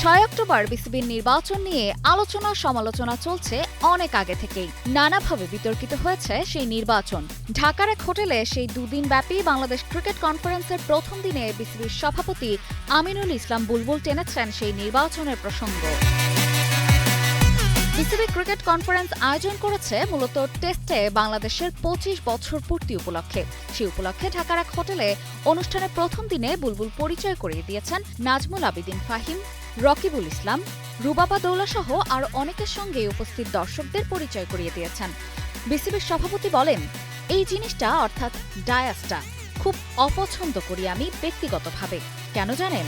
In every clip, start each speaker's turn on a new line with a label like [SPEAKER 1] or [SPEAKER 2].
[SPEAKER 1] ছয় অক্টোবর বিসিবির নির্বাচন নিয়ে আলোচনা সমালোচনা চলছে অনেক আগে থেকেই। নানাভাবে বিতর্কিত হয়েছে সেই নির্বাচন। ঢাকার এক হোটেলে সেই দুদিন ব্যাপী বাংলাদেশ ক্রিকেট কনফারেন্সের প্রথম দিনে বিসিবির সভাপতি আমিনুল ইসলাম বুলবুল টেনেছেন সেই নির্বাচনের প্রসঙ্গ। বিসিবি ক্রিকেট কনফারেন্স আয়োজন করেছে মূলত টেস্টে বাংলাদেশের পঁচিশ বছর পূর্তি উপলক্ষে। সেই উপলক্ষে ঢাকার এক হোটেলে অনুষ্ঠানের প্রথম দিনে বুলবুল পরিচয় করিয়ে দিয়েছেন নাজমুল আবিদিন ফাহিম। রকিবুল ইসলাম, রুবাবা দৌলা সহ আরও অনেকের সঙ্গে উপস্থিত দর্শকদের পরিচয় করিয়ে দিয়েছেন। বিসিবির সভাপতি বলেন, এই জিনিসটা, অর্থাৎ ডায়াসটা, খুব অপছন্দ করি আমি ব্যক্তিগতভাবে। কেন জানেন?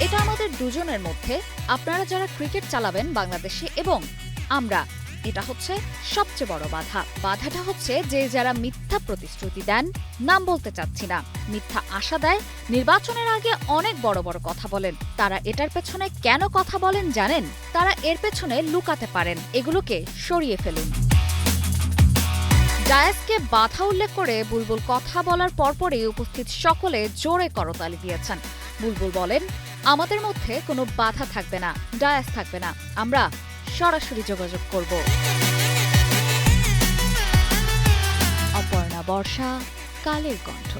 [SPEAKER 1] এটা আমাদের দুজনের মধ্যে। আপনারা যারা ক্রিকেট চালাবেন বাংলাদেশে এবং আমরা। এটা হচ্ছে সবচেয়ে বড় বাধা। বাধাটা হচ্ছে যে যারা মিথ্যা প্রতিশ্রুতি দেন, নাম বলতে চাচ্ছি না। মিথ্যা আশা দেয়, নির্বাচনের আগে অনেক বড় বড় কথা বলেন। তারা এটার পেছনে কেন কথা বলেন জানেন? তারা এর পেছনে লুকাতে পারেন। এগুলোকে সরিয়ে ফেলুন। জায়েজকে বাধা উল্লেখ করে বুলবুল কথা বলার পরপরই উপস্থিত সকলে জোরে করতালি দিয়েছেন। বুলবুল বলেন, আমাদের মধ্যে কোনো বাধা থাকবে না, ডায়াস থাকবে না। আমরা সরাসরি যোগাযোগ করব। অপর্ণা বর্ষা কালের কণ্ঠ।